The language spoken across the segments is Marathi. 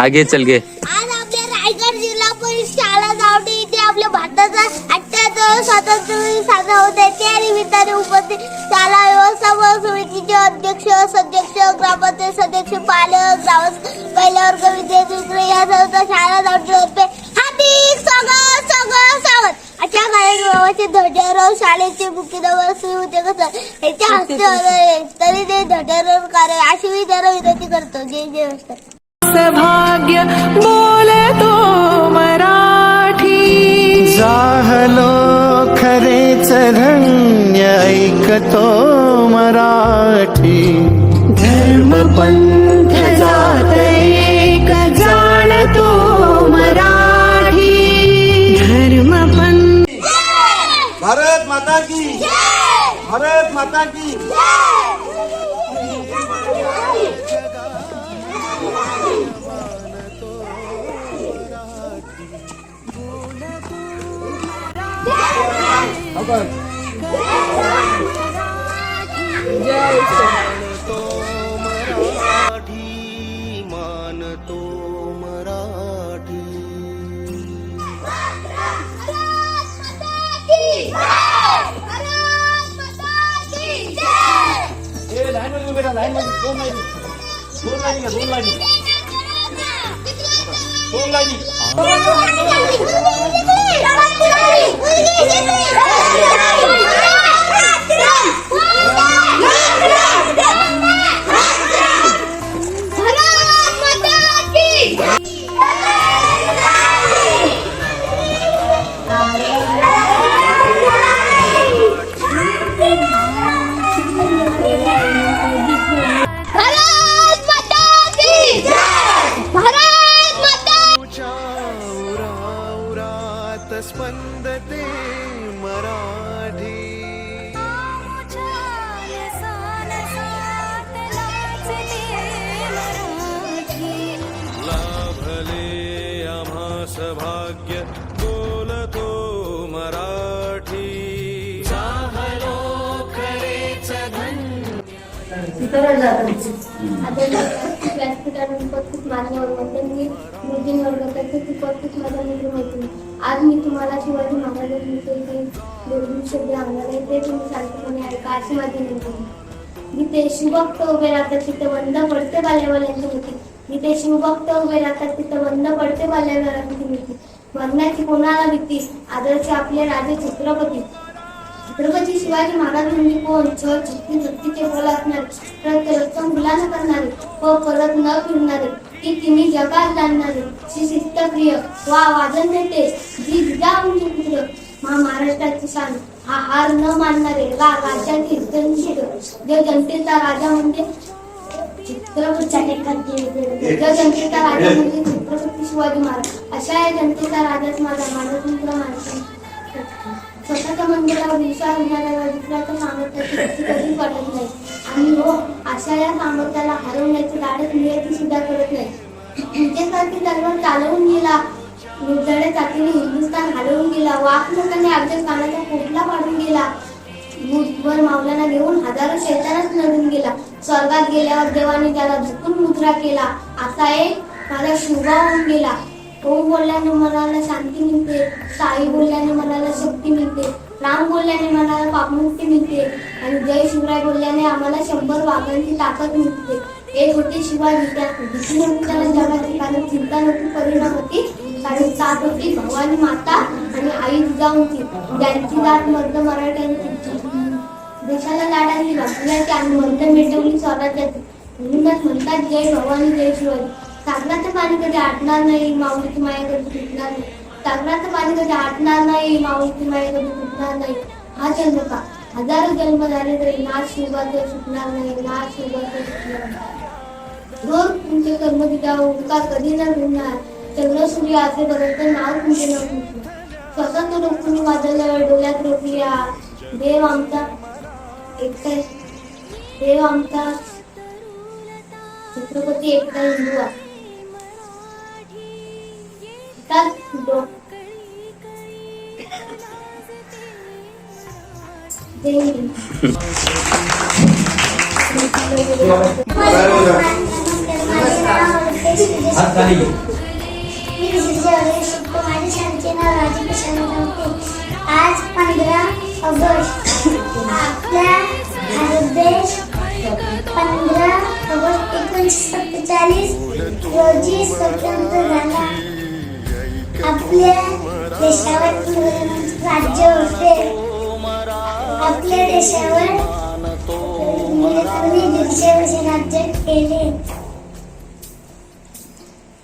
आगे चल गे आज आपल्या रायगड जिल्हा परिषद शाळा जावटे इथे आपल्या भारताचा अठ्याहत्तर स्वातंत्र्य दिन साजरा होत आहे. त्या निमित्ताने उपस्थित शाळा व्यवस्थापन समितीचे अध्यक्ष सदस्य ग्रामपंचायत सदस्य पालक ग्रामस्थ पहिल्या वर्ग विद्यार्थी मित्र या सर्व शाळा जावटे हार्दिक स्वागत स्वागत स्वागत. अशा कार्यक्रमाचे ध्वजारोहण शाळेचे मुख्याध्यापक श्री उद्योग सर यांच्या हस्ते होत तरी ते ध्वजारोहण कार्य अशी मी त्याला विनंती करतो. जय जय वैष्णव सभाग्य बोलतो मराठी। जाहलो खरेच धन्य ऐकतो मराठी। धर्मपंथ जात एक जाणतो मराठी। धर्मपंथ भारत माता की भारत माता की। मराठी मानतो मराठी ए लाईन मध्ये उभे राहा लाईन मध्ये दोन लाईनी. दोन लाईनी. दोन लाईनी. दोन लाईनी. भारत उरात स्पंदते मराठी. लाभले आम्हास भाग्य बोलतो मराठी. व्यासपीठावर मान्यवर त्यांनी नितीन वर्गाचे उपस्थित माझ्या मित्र मैत्रिणी आज मी तुम्हाला शिवाजी महाराजांविषयी काही दोन शब्द सांगणार आहे ते तुम्ही शांतपणे ऐका अशी माझी विनंती जिथे शिवभक्त उभे राहतात तिथे बंद पडते बाल्यावाल्यांची होती जिथे शिवभक्त उभे राहतात तिथे बंद पडते बाल्यावाल्यांची होती मरण्याची कोणाला भीती? आदर्श आपले राजे छत्रपती. छत्रपती शिवाजी महाराजांनी म्हणजे कोण? छळ छत्ती छत्तीचे फल असणार. प्रत्यक्ष मुलांना करणारे व परत न फिरणारे. ती तिन्ही जगात जाणणारे श्री शिस्तप्रिय वा वादन नेते जी जिजाऊंचे मा महाराष्ट्राची शान. हा हार न मानणारे वा राज्यातील जनशिक जो जनतेचा राजा म्हणजे जनतेचा राजा म्हणजे छत्रपती शिवाजी महाराज. अशा या जनतेचा राजाच माझा मानवतंत्र स्वतःच्या मंदिरावर विश्वास घेणाऱ्या कधीच वाटत नाही. आणि हो अशा या सामर्थ्याला हरवण्याची लाडच नियती सुद्धा करत नाही. तुमच्यासारखी तलवार चालवून गेला. निर्जळ्या जातीने हिंदुस्थान हलवून गेला. वाक लोकांनी अफजलखानाचा खोटला पाडून गेला. भूतभर मावलांना घेऊन हजारो शैतानच लढून गेला. स्वर्गात गेल्यावर देवाने त्याला झुकून मुद्रा केला. असा एक माझा शुभा होऊन गेला. ओम बोलल्याने मनाला शांती मिळते. साई बोलल्याने मनाला शक्ती मिळते. राम बोलल्याने मनाला पापमुक्ती मिळते. आणि जय शिवराय बोलल्याने आम्हाला शंभर वाघांची ताकद मिळते. एक होते शिवाय त्या त्याला कारण चिंता परिणाम होती. कारण होती भवानी माता आणि आई जिजाऊंची ज्यांची जात मर्द मराठ्यांची देशाला लाडाची वाचल्याची आणि मर्द मिटवली स्वराज्याची. म्हणूनच म्हणतात जय भवानी जय शिवाजी सागराचं पाणी कधी आटणार नाही माऊलीची माया कधी तुटणार नाही. सागराचं पाणी कधी आटणार नाही माऊलीची माया कधी तुटणार नाही. हा चंद्र का? हजारो जन्म झाले तरी नाश शिवाचं सुटणार नाही ना शिवाचं सुटणार नाही. रोज तुमचे कर्म तिच्या उपकार कधी न मिळणार. चंद्र सूर्य असेपर्यंत नाव तुमचे न स्वतंत्र लोक तुम्ही माझ्या डोळ्यात रोखल्या देव आमचा एकटा देव आमचा छत्रपती एकटा हिंदू आहे. त्याच डो- हात खाली आज पंधरा ऑगस्ट आपला भारत देश पंधरा ऑगस्ट एकोणीसशे सत्तेचाळीस रोजी स्वतंत्र झाला आपल्या देशावर राज्य होते आपल्या देशावर राज्य केले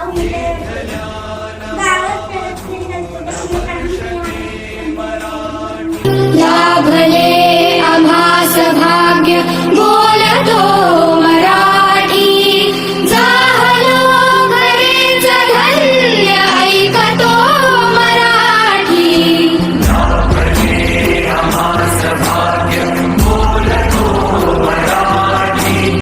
当你的